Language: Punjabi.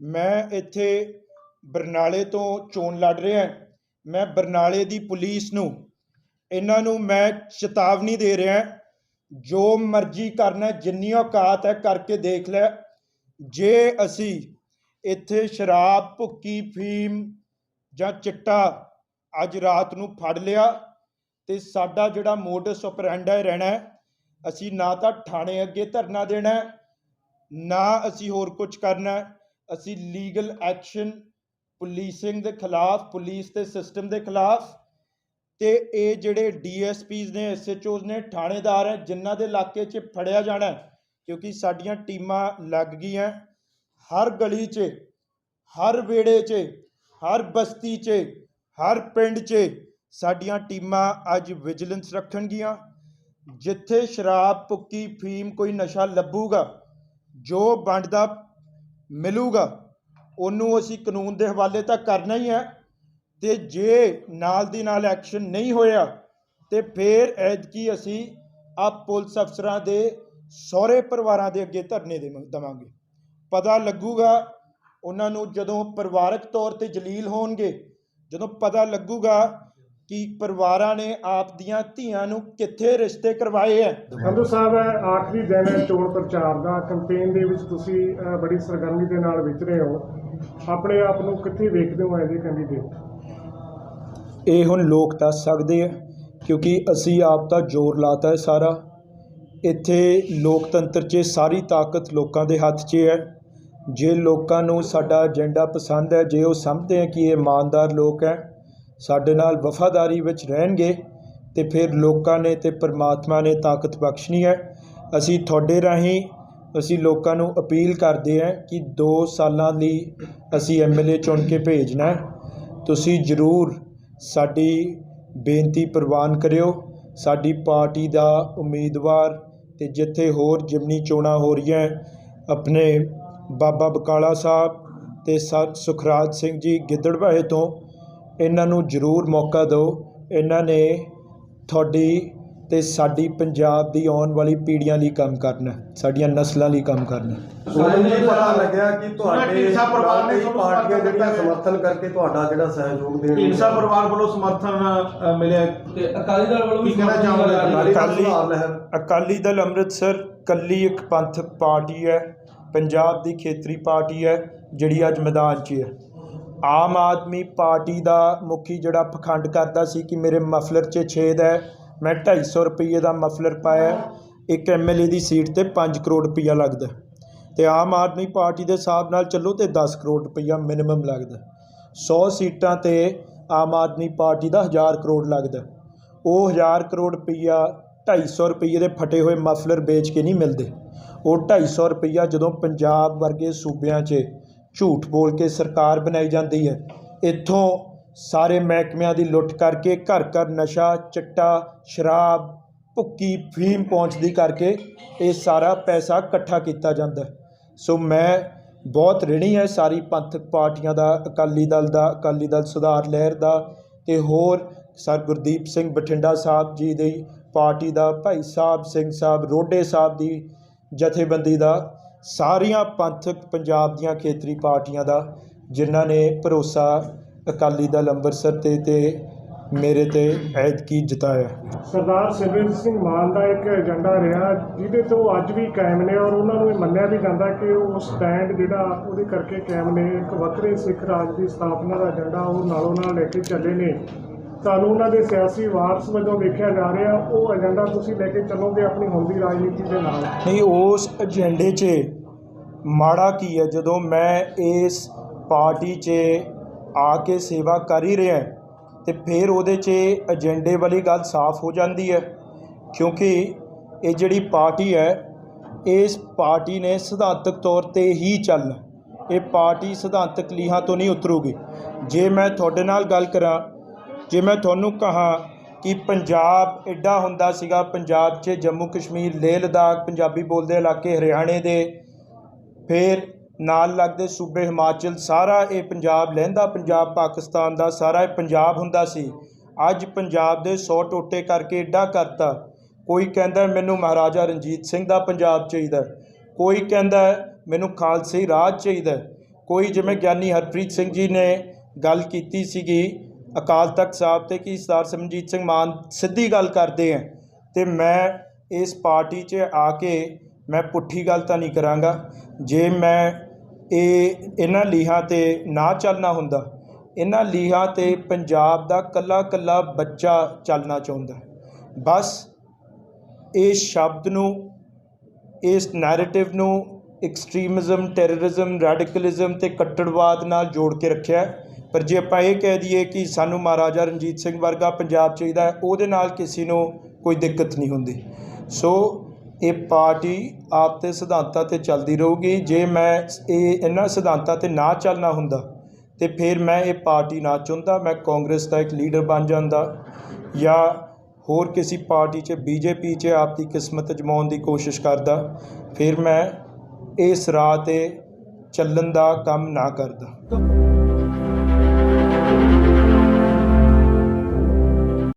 ਮੈਂ ਇੱਥੇ ਬਰਨਾਲੇ ਤੋਂ ਚੋਣ ਲੜ ਰਿਹਾ ਮੈਂ ਬਰਨਾਲੇ ਦੀ ਪੁਲਿਸ ਨੂੰ, ਇਹਨਾਂ ਨੂੰ ਮੈਂ ਚੇਤਾਵਨੀ ਦੇ ਰਿਹਾ ਜੋ ਮਰਜ਼ੀ ਕਰਨਾ ਜਿੰਨੀ ਔਕਾਤ ਹੈ ਕਰਕੇ ਦੇਖ ਲੈ। ਜੇ ਅਸੀਂ ਇੱਥੇ ਸ਼ਰਾਬ, ਭੁੱਕੀ, ਫੀਮ ਜਾਂ ਚਿੱਟਾ ਅੱਜ ਰਾਤ ਨੂੰ ਫੜ ਲਿਆ ਤੇ ਸਾਡਾ ਜਿਹੜਾ ਮੋਡਸ ਆਪਰੈਂਡਾ ਰਹਿਣਾ ਅਸੀਂ ਨਾ ਤਾਂ ਥਾਣੇ ਅੱਗੇ ਧਰਨਾ ਦੇਣਾ ਨਾ ਅਸੀਂ ਹੋਰ ਕੁਝ ਕਰਨਾ ਅਸੀਂ ਲੀਗਲ ਐਕਸ਼ਨ ਪੁਲਿਸਿੰਗ ਦੇ ਖਿਲਾਫ, ਪੁਲਿਸ ਦੇ ਸਿਸਟਮ ਦੇ ਖਿਲਾਫ ਤੇ ਇਹ ਜਿਹੜੇ ਡੀਐਸਪੀਜ਼ ਨੇ, ਐਸਐਚਓਜ਼ ਨੇ, ਥਾਣੇਦਾਰ ਹੈ, ਜਿਨ੍ਹਾਂ ਦੇ ਇਲਾਕੇ 'ਚ ਫੜਿਆ ਜਾਣਾ ਕਿਉਂਕਿ ਸਾਡੀਆਂ ਟੀਮਾਂ ਲੱਗ ਗਈਆਂ ਹਰ ਗਲੀ 'ਚ, ਹਰ ਵਿਹੜੇ 'ਚ, ਹਰ ਬਸਤੀ 'ਚ, ਹਰ ਪਿੰਡ 'ਚ ਸਾਡੀਆਂ ਟੀਮਾਂ ਅੱਜ ਵਿਜੀਲੈਂਸ ਰੱਖਣਗੀਆਂ। ਜਿੱਥੇ ਸ਼ਰਾਬ ਪੁੱਕੀ ਫੀਮ ਕੋਈ ਨਸ਼ਾ ਲੱਭੂਗਾ, ਜੋ ਵੰਡਦਾ ਮਿਲੂਗਾ। ਉਹਨੂੰ ਅਸੀਂ ਕਾਨੂੰਨ ਦੇ ਹਵਾਲੇ ਤਾਂ ਕਰਨਾ ਹੀ ਹੈ। ਤੇ ਜੇ ਨਾਲ ਦੀ ਨਾਲ ਐਕਸ਼ਨ ਨਹੀਂ ਹੋਇਆ, ਤੇ ਫਿਰ ਐਤਕੀ ਅਸੀਂ ਆ ਪੁਲਿਸ ਅਫਸਰਾਂ ਦੇ ਸਹੁਰੇ ਪਰਿਵਾਰਾਂ ਦੇ ਅੱਗੇ ਧਰਨੇ ਦੇ ਦੇਵਾਂਗੇ। ਪਤਾ ਲੱਗੂਗਾ, ਉਹਨਾਂ ਨੂੰ ਜਦੋਂ ਪਰਿਵਾਰਕ ਤੌਰ ਤੇ ਜਲੀਲ ਹੋਣਗੇ, ਜਦੋਂ ਪਤਾ ਲੱਗੂਗਾ ਕਿ ਪਰਿਵਾਰਾਂ ਨੇ ਆਪ ਦੀਆਂ ਧੀਆਂ ਨੂੰ ਕਿੱਥੇ ਰਿਸ਼ਤੇ ਕਰਵਾਏ ਹੈ ਸੰਧੂ ਸਾਹਿਬ ਆਖਰੀ ਦਿਨ ਹੈ ਚੋਣ ਪ੍ਰਚਾਰ ਦਾ। ਕੈਂਪੇਨ ਦੇ ਵਿੱਚ ਤੁਸੀਂ ਬੜੀ ਸਰਗਰਮੀ ਦੇ ਨਾਲ ਵਿਚਰੇ ਹੋ। ਆਪਣੇ ਆਪ ਨੂੰ ਕਿੱਥੇ ਵੇਖਦੇ ਹੋ ਐਜ਼ ਕੈਂਡੀਡੇਟ ਇਹ ਹੁਣ ਲੋਕ ਦੱਸ ਸਕਦੇ ਆ ਕਿਉਂਕਿ ਅਸੀਂ ਆਪ ਦਾ ਜ਼ੋਰ ਲਾਤਾ ਹੈ ਸਾਰਾ। ਇੱਥੇ ਲੋਕਤੰਤਰ 'ਚ ਸਾਰੀ ਤਾਕਤ ਲੋਕਾਂ ਦੇ ਹੱਥ 'ਚ ਹੈ ਜੇ ਲੋਕਾਂ ਨੂੰ ਸਾਡਾ ਏਜੰਡਾ ਪਸੰਦ ਹੈ ਜੇ ਉਹ ਸਮਝਦੇ ਆ ਕਿ ਇਹ ਇਮਾਨਦਾਰ ਲੋਕ ਹੈ ਸਾਡੇ ਨਾਲ ਵਫਾਦਾਰੀ ਵਿੱਚ ਰਹਿਣਗੇ ਤੇ ਫਿਰ ਲੋਕਾਂ ਨੇ ਤੇ ਪਰਮਾਤਮਾ ਨੇ ਤਾਕਤ ਬਖਸ਼ਣੀ ਹੈ। ਅਸੀਂ ਤੁਹਾਡੇ ਰਾਹੀਂ ਅਸੀਂ ਲੋਕਾਂ ਨੂੰ ਅਪੀਲ ਕਰਦੇ ਹਾਂ ਕਿ 2 ਸਾਲਾਂ ਲਈ ਅਸੀਂ ਐਮਐਲਏ ਚੁਣ ਕੇ ਭੇਜਣਾ ਤੁਸੀਂ ਜ਼ਰੂਰ ਸਾਡੀ ਬੇਨਤੀ ਪ੍ਰਵਾਨ ਕਰਿਓ। ਸਾਡੀ ਪਾਰਟੀ ਦਾ ਉਮੀਦਵਾਰ ਤੇ ਜਿੱਥੇ ਹੋਰ ਜਿਮਨੀ ਚੋਣਾਂ ਹੋ ਰਹੀਆਂ ਆਪਣੇ ਬਾਬਾ ਬਕਾਲਾ ਸਾਹਿਬ ਤੇ ਸ- ਸੁਖਰਾਜ ਸਿੰਘ ਜੀ ਗਿੱਦੜਬਾਹੇ ਤੋਂ ਇਹਨਾਂ ਨੂੰ ਜ਼ਰੂਰ ਮੌਕਾ ਦਿਓ। ਇਹਨਾਂ ਨੇ ਤੁਹਾਡੀ ਤੇ ਸਾਡੀ ਪੰਜਾਬ ਦੀ ਆਉਣ ਵਾਲੀ ਪੀੜ੍ਹੀਆਂ ਲਈ ਕੰਮ ਕਰਨਾ ਸਾਡੀਆਂ ਨਸਲਾਂ ਲਈ ਕੰਮ ਕਰਨਾ। ਹੈ। ਸਾਨੂੰ ਇਹ ਪਤਾ ਲੱਗਿਆ ਕਿ ਤੁਹਾਡੇ ਢੀਂਡਸਾ ਪਰਿਵਾਰ ਨੇ ਕਈ ਤੁਹਾਨੂੰ ਪਾਰਟੀਆਂ ਸਮਰਥਨ ਜਿਹੜੀਆਂ ਕਰਕੇ ਤੁਹਾਡਾ ਜਿਹੜਾ ਸਹਿਯੋਗ ਦੇਣ ਢੀਂਡਸਾ ਪਰਿਵਾਰ ਵੱਲੋਂ ਸਮਰਥਨ ਅ, ਮਿਲਿਆ। ਤੇ ਅਕਾਲੀ ਦਲ ਵੱਲੋਂ ਵੀ ਕੀ ਕਹਿਣਾ ਚਾਹੋਗੇ? ਅਕਾਲੀ ਦਲ ਅਕਾਲੀ- ਸੁਧਾਰ ਲਹਿਰ ਅਕਾਲੀ ਦਲ ਅੰਮ੍ਰਿਤਸਰ ਕੱਲੀ ਇੱਕ ਪੰਥਕ ਪਾਰਟੀ ਹੈ ਪੰਜਾਬ ਦੀ ਖੇਤਰੀ ਪਾਰਟੀ ਹੈ ਜਿਹੜੀ ਅੱਜ ਮੈਦਾਨ 'ਚ ਹੈ। ਆਮ ਆਦਮੀ ਪਾਰਟੀ ਦਾ ਮੁਖੀ ਜਿਹੜਾ ਪਖੰਡ ਕਰਦਾ ਸੀ ਕਿ ਮੇਰੇ ਮਫਲਰ 'ਚ ਛੇਦ ਹੈ, ਮੈਂ 250 ਰੁਪਏ ਦਾ ਮਫਲਰ ਪਾਇਆ ਹੈ। ਇੱਕ ਐਮਐਲਏ ਦੀ ਸੀਟ ਤੇ 5 ਕਰੋੜ ਰੁਪਈਆ ਲੱਗਦਾ। ਤੇ ਆਮ ਆਦਮੀ ਪਾਰਟੀ ਦੇ ਹਿਸਾਬ ਨਾਲ ਚੱਲੋ ਤੇ 10 ਕਰੋੜ ਰੁਪਈਆ ਮਿਨੀਮਮ ਲੱਗਦਾ। 100 ਸੀਟਾਂ ਤੇ ਆਮ ਆਦਮੀ ਪਾਰਟੀ ਦਾ 1000 ਕਰੋੜ ਲੱਗਦਾ। ਉਹ 1000 ਕਰੋੜ ਰੁਪਈਆ 250 ਰੁਪਈਏ ਦੇ ਫਟੇ ਹੋਏ ਮਫਲਰ ਵੇਚ ਕੇ ਨਹੀਂ ਮਿਲਦੇ। ਉਹ 250 ਰੁਪਈਆ ਜਦੋਂ ਪੰਜਾਬ ਵਰਗੇ ਸੂਬਿਆਂ 'ਚ ਝੂਠ ਬੋਲ ਕੇ ਸਰਕਾਰ ਬਣਾਈ ਜਾਂਦੀ ਹੈ। ਇੱਥੋਂ ਸਾਰੇ ਮਹਿਕਮਿਆਂ ਦੀ ਲੁੱਟ ਕਰਕੇ ਘਰ ਘਰ ਨਸ਼ਾ, ਚਿੱਟਾ, ਸ਼ਰਾਬ, ਭੁੱਕੀ, ਫੀਮ ਪਹੁੰਚਦੀ ਕਰਕੇ ਇਹ ਸਾਰਾ ਪੈਸਾ ਇਕੱਠਾ ਕੀਤਾ ਜਾਂਦਾ ਸੋ ਮੈਂ ਬਹੁਤ ਰਿਣੀ ਹੈ ਸਾਰੀ ਪੰਥਕ ਪਾਰਟੀਆਂ ਦਾ, ਅਕਾਲੀ ਦਲ ਦਾ, ਅਕਾਲੀ ਦਲ ਸੁਧਾਰ ਲਹਿਰ ਦਾ ਤੇ ਹੋਰ ਸਰ ਗੁਰਦੀਪ ਸਿੰਘ ਬਠਿੰਡਾ ਸਾਹਿਬ ਜੀ ਦੀ ਪਾਰਟੀ ਦਾ, ਭਾਈ ਸਾਹਿਬ ਸਿੰਘ ਸਾਹਿਬ, ਰੋਡੇ ਸਾਹਿਬ ਦੀ ਜਥੇਬੰਦੀ ਦਾ ਸਾਰੀਆਂ ਪੰਥਕ ਪੰਜਾਬ ਦੀਆਂ ਖੇਤਰੀ ਪਾਰਟੀਆਂ ਦਾ ਜਿਨ੍ਹਾਂ ਨੇ ਭਰੋਸਾ ਅਕਾਲੀ ਦਲ ਅੰਮ੍ਰਿਤਸਰ ਤੇ ਤੇ ਮੇਰੇ ਤੇ ਐਤਕੀ ਜਿਤਾਇਆ। ਸਰਦਾਰ ਸਿਮਰਨ ਸਿੰਘ ਮਾਨ ਦਾ ਇੱਕ ਏਜੰਡਾ ਰਿਹਾ ਜਿਹਦੇ ਤੋਂ ਅੱਜ ਵੀ ਕਾਇਮ ਨੇ ਔਰ ਉਹਨਾਂ ਨੂੰ ਇਹ ਮੰਨਿਆ ਵੀ ਜਾਂਦਾ ਕਿ ਉਹ ਸਟੈਂਡ ਜਿਹੜਾ ਉਹਦੇ ਕਰਕੇ ਕਾਇਮ ਨੇ ਇੱਕ ਵੱਖਰੇ ਸਿੱਖ ਰਾਜ ਦੀ ਸਥਾਪਨਾ ਦਾ ਏਜੰਡਾ ਉਹ ਨਾਲੋਂ ਨਾਲ ਲੈ ਕੇ ਚੱਲੇ ਨੇ। ਤੁਹਾਨੂੰ ਉਹਨਾਂ ਦੇ ਸਿਆਸੀ ਵਾਰਸ ਵਜੋਂ ਵੇਖਿਆ ਜਾ ਰਿਹਾ ਉਹ ਏਜੰਡਾ ਤੁਸੀਂ ਲੈ ਕੇ ਚੱਲੋਗੇ ਆਪਣੀ ਹੁਣ ਦੀ ਰਾਜਨੀਤੀ ਦੇ ਨਾਲ? ਨਹੀਂ ਉਸ ਏਜੰਡੇ 'ਚ ਮਾੜਾ ਕੀ ਹੈ? ਜਦੋਂ ਮੈਂ ਇਸ ਪਾਰਟੀ 'ਚ ਆ ਕੇ ਸੇਵਾ ਕਰ ਹੀ ਰਿਹਾ ਤੇ ਫਿਰ ਉਹਦੇ 'ਚ ਏਜੰਡੇ ਵਾਲੀ ਗੱਲ ਸਾਫ਼ ਹੋ ਜਾਂਦੀ ਹੈ। ਕਿਉਂਕਿ ਇਹ ਜਿਹੜੀ ਪਾਰਟੀ ਹੈ, ਇਸ ਪਾਰਟੀ ਨੇ ਸਿਧਾਂਤਕ ਤੌਰ ਤੇ ਹੀ ਚੱਲਣਾ ਇਹ ਪਾਰਟੀ ਸਿਧਾਂਤਕ ਲੀਹਾਂ ਤੋਂ ਨਹੀਂ ਉਤਰੂਗੀ। ਜੇ ਮੈਂ ਤੁਹਾਡੇ ਨਾਲ ਗੱਲ ਕਰਾਂ, ਜੇ ਮੈਂ ਤੁਹਾਨੂੰ ਕਹਾਂ ਕਿ ਪੰਜਾਬ ਐਡਾ ਹੁੰਦਾ ਸੀਗਾ, ਪੰਜਾਬ 'ਚ ਜੰਮੂ ਕਸ਼ਮੀਰ ਲੇਹ ਲਦਾਖ ਪੰਜਾਬੀ ਬੋਲਦੇ ਇਲਾਕੇ, ਹਰਿਆਣੇ ਦੇ ਫਿਰ ਨਾਲ ਲੱਗਦੇ ਸੂਬੇ ਹਿਮਾਚਲ, ਸਾਰਾ ਇਹ ਪੰਜਾਬ, ਲਹਿੰਦਾ ਪੰਜਾਬ, ਪਾਕਿਸਤਾਨ ਦਾ ਸਾਰਾ ਇਹ ਪੰਜਾਬ ਹੁੰਦਾ ਸੀ। ਅੱਜ ਪੰਜਾਬ ਦੇ 100 ਟੋਟੇ ਕਰਕੇ ਐਡਾ ਕਰਤਾ। ਕੋਈ ਕਹਿੰਦਾ ਮੈਨੂੰ ਮਹਾਰਾਜਾ ਰਣਜੀਤ ਸਿੰਘ ਦਾ ਪੰਜਾਬ ਚਾਹੀਦਾ। ਕੋਈ ਕਹਿੰਦਾ ਮੈਨੂੰ ਖਾਲਸੇ ਰਾਜ ਚਾਹੀਦਾ। ਕੋਈ ਜਿਵੇਂ ਗਿਆਨੀ ਹਰਪ੍ਰੀਤ ਸਿੰਘ ਜੀ ਨੇ ਗੱਲ ਕੀਤੀ ਸੀਗੀ ਅਕਾਲ ਤਖਤ ਸਾਹਿਬ ਤੇ ਕਿ ਸਰਦਾਰ ਸਿਮਰਜੀਤ ਸਿੰਘ ਮਾਨ ਸਿੱਧੀ ਗੱਲ ਕਰਦੇ ਆ। ਤੇ ਮੈਂ ਇਸ ਪਾਰਟੀ 'ਚ ਆ ਕੇ ਮੈਂ ਪੁੱਠੀ ਗੱਲ ਤਾਂ ਨਹੀਂ ਕਰਾਂਗਾ। ਜੇ ਮੈਂ ਇਹ, ਇਹਨਾਂ ਲੀਹਾਂ ਤੇ ਨਾ ਚੱਲਣਾ ਹੁੰਦਾ, ਇਹਨਾਂ ਲੀਹਾਂ ਤੇ ਪੰਜਾਬ ਦਾ ਕੱਲਾ ਕੱਲਾ ਬੱਚਾ ਚੱਲਣਾ ਚਾਹੁੰਦਾ। ਬਸ ਇਸ ਸ਼ਬਦ ਨੂੰ, ਇਸ ਨੈਰੇਟਿਵ ਨੂੰ ਐਕਸਟ੍ਰੀਮਿਜ਼ਮ ਟੈਰਰਿਜ਼ਮ ਰੈਡੀਕਲਿਜ਼ਮ ਤੇ ਕੱਟੜਵਾਦ ਨਾਲ ਜੋੜ ਕੇ ਰੱਖਿਆ ਪਰ ਜੇ ਆਪਾਂ ਇਹ ਕਹਿ ਦਈਏ ਕਿ ਸਾਨੂੰ ਮਹਾਰਾਜਾ ਰਣਜੀਤ ਸਿੰਘ ਵਰਗਾ ਪੰਜਾਬ ਚਾਹੀਦਾ ਉਹਦੇ ਨਾਲ ਕਿਸੇ ਨੂੰ ਕੋਈ ਦਿੱਕਤ ਨਹੀਂ ਹੁੰਦੀ। ਸੋ ਇਹ ਪਾਰਟੀ ਆਪ ਤੇ ਸਿਧਾਂਤਾਂ ਤੇ ਚੱਲਦੀ ਰਹੂਗੀ। ਜੇ ਮੈਂ ਇਹ ਇਹਨਾਂ ਸਿਧਾਂਤਾਂ ਤੇ ਨਾ ਚੱਲਣਾ ਹੁੰਦਾ, ਤੇ ਫਿਰ ਮੈਂ ਇਹ ਪਾਰਟੀ ਨਾ ਚੁਣਦਾ। ਮੈਂ ਕਾਂਗਰਸ ਦਾ ਇੱਕ ਲੀਡਰ ਬਣ ਜਾਂਦਾ ਜਾਂ ਹੋਰ ਕਿਸੇ ਪਾਰਟੀ 'ਚ, ਬੀਜੇਪੀ 'ਚ ਆਪਦੀ ਕਿਸਮਤ ਜਮਾਉਣ ਦੀ ਕੋਸ਼ਿਸ਼ ਕਰਦਾ, ਫਿਰ ਮੈਂ ਇਸ ਰਾਹ ਤੇ ਚੱਲਣ ਦਾ ਕੰਮ ਨਾ ਕਰਦਾ।